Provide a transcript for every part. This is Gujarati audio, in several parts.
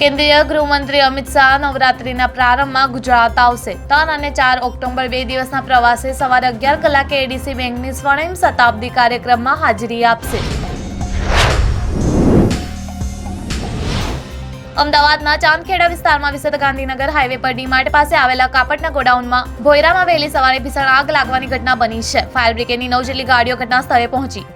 કેન્દ્રીય ગૃહમંત્રી અમિત શાહ નવરાત્રીના પ્રારંભમાં ગુજરાત આવશે. ત્રણ અને ચાર ઓક્ટોબર બે દિવસના પ્રવાસે સવારે અગિયાર કલાકે એડીસી બેંકની સ્વર્ણિમ શતાબ્દી કાર્યક્રમમાં હાજરી આપશે. અમદાવાદના ચાંદખેડા વિસ્તારમાં વિસદ ગાંધીનગર હાઈવે પર ડીમાર્ટ પાસે આવેલા કાપડના ગોડાઉનમાં ભોયરામાં વહેલી સવારે ભીષણ આગ લાગવાની ઘટના બની છે. ફાયર બ્રિગેડની નવ જેટલી ગાડીઓ ઘટના સ્થળે પહોંચી.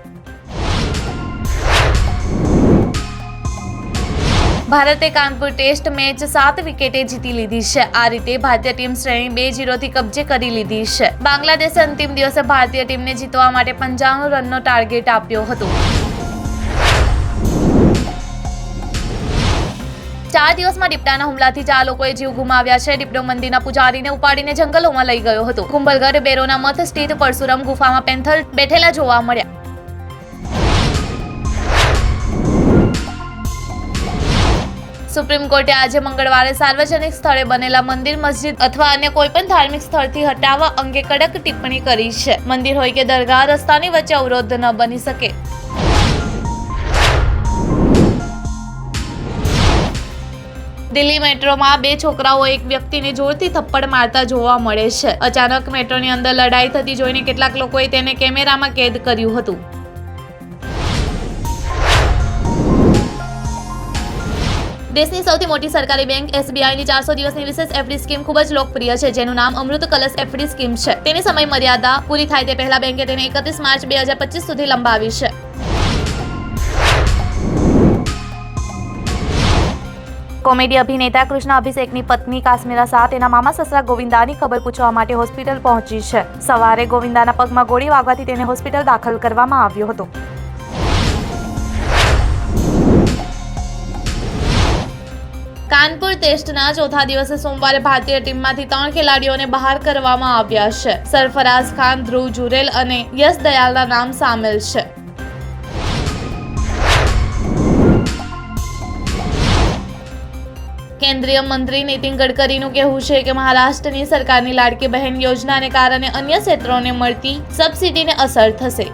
ભારતે કાનપુર ટેસ્ટ મેચ સાત વિકેટે જીતી લીધી છે. આ રીતે ભારતીય ટીમ શ્રેણી બે જીરોથી કબજે કરી લીધી છે. બાંગ્લાદેશે અંતિમ દિવસે ભારતીય ટીમને જીતવા માટે પંચાણું રનનો ટાર્ગેટ આપ્યો હતો. ચાર દિવસમાં દીપડાના હુમલાથી ચાર લોકોએ જીવ ગુમાવ્યા છે. દીપડો મંદિરના પૂજારીને ઉપાડીને જંગલોમાં લઈ ગયો હતો. કુંભલગઢ બેરોના મત સ્થિત પરશુરામ ગુફામાં પેન્થર બેઠેલા જોવા મળ્યા. સુપ્રીમ કોર્ટે આજે મંગળવારે સાર્વજનિક સ્થળે બનેલા મંદિર, મસ્જિદ અથવા અન્ય કોઈપણ ધાર્મિક સ્થળથી હટાવવા અંગે કડક ટિપ્પણી કરી છે. મંદિર હોય કે દરગાહ, રસ્તાની વચ્ચે અવરોધ ન બની શકે. દિલ્હી મેટ્રોમાં બે છોકરાઓ એક વ્યક્તિને જોરથી થપ્પડ મારતા જોવા મળે છે. અચાનક મેટ્રોની અંદર લડાઈ થતી જોઈને કેટલાક લોકોએ તેને કેમેરામાં કેદ કર્યું હતું. દેશની સૌથી મોટી સરકારી બેંક એસબીઆઈની ચારસો દિવસની વિશેષ એફડી સ્કીમ ખૂબ જ લોકપ્રિય છે, જેનું નામ અમૃત કલશ એફડી સ્કીમ છે. તેની સમય મર્યાદા પૂરી થાય તે પહેલા બેંકે તેને એકત્રીસ માર્ચ બે હજાર પચીસ સુધી લંબાવી છે. કોમેડી અભિનેતા કૃષ્ણ અભિષેકની પત્ની કાશ્મીરા શાહ તેના મામા સસરા ગોવિંદાની ખબર પૂછવા માટે હોસ્પિટલ પહોંચી છે. સવારે ગોવિંદાના પગમાં ગોળી વાગવાથી તેને હોસ્પિટલ દાખલ કરવામાં આવ્યો હતો. કાનપુર ટેસ્ટના ચોથા દિવસે સોમવારે ભારતીય ટીમમાંથી ત્રણ ખેલાડીઓને બહાર કરવામાં આવ્યા છે. સરફરાઝ ખાન, ધ્રુવ જુરેલ અને યશ દયાલના નામ સામેલ છે. કેન્દ્રીય મંત્રી નીતિન ગડકરીનું કહેવું છે કે મહારાષ્ટ્રની સરકારની લાડકી બહેન યોજનાને કારણે અન્ય ક્ષેત્રોને મળતી સબસિડીને અસર થશે.